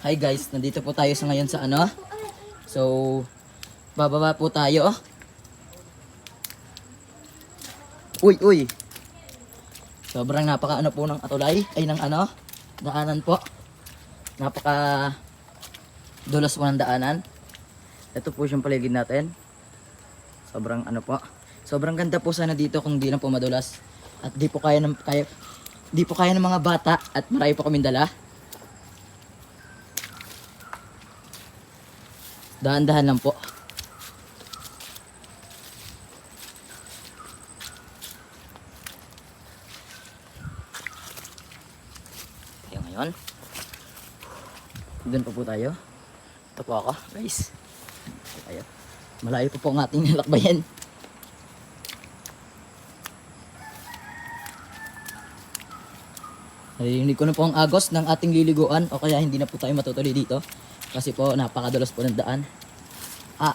Hi guys, nandito po tayo sa ngayon sa ano. So, bababa po tayo. Uy, uy. Sobrang napaka ano po ng atulay, ay ng ano, daanan po. Napaka dulas po ng daanan. Ito po yung paligid natin. Sobrang ano po. Sobrang ganda po sana dito kung di na po madulas. At di po kaya ng kaya di po kaya ng mga bata at marami po kaming dala. Dahan-dahan lang po. Tayo ngayon. Doon pa po tayo. Ito po ako, guys. Tayo. Malayo pa po ang ating nalakbayan. Narinig ko na po ang agos ng ating liliguan o kaya hindi na po tayo matutuloy dito. Kasi po napakadulas po ng daan. Ah,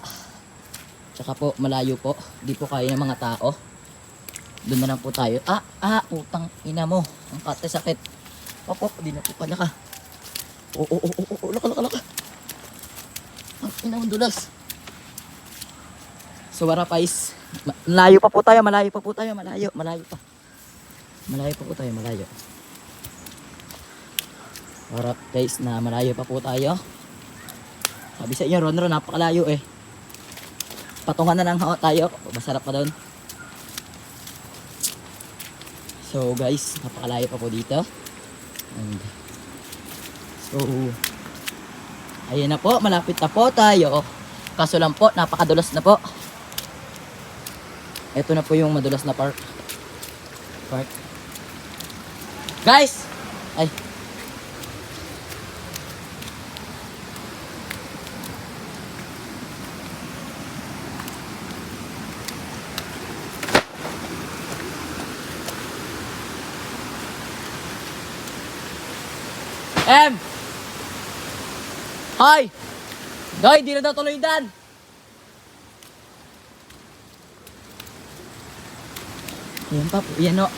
tsaka po malayo po. Di po kaya ng mga tao. Doon na lang po tayo. Ah, ah, utang ina mo. Ang kate sakit. Opo, di na po pala ka. Oo, oo, oo, oo, laka, laka, laka. Ang ina mong dulas. So, wara guys. Ma- Malayo pa po tayo, malayo pa po tayo, malayo, malayo pa. Malayo pa po tayo, malayo. Harap guys na malayo pa po tayo. Sabi sa inyo, Ron Ron, napakalayo eh. Patungan na lang ho tayo. Masarap pa doon. So guys, napakalayo pa po dito. And, so, ayun na po, malapit na po tayo. Kaso lang po, napakadulas na po. Ito na po yung madulas na park. Park. Guys! Ay, M! Hi! Doy, di na daw tuloy dan! Ayan pa po, yan o.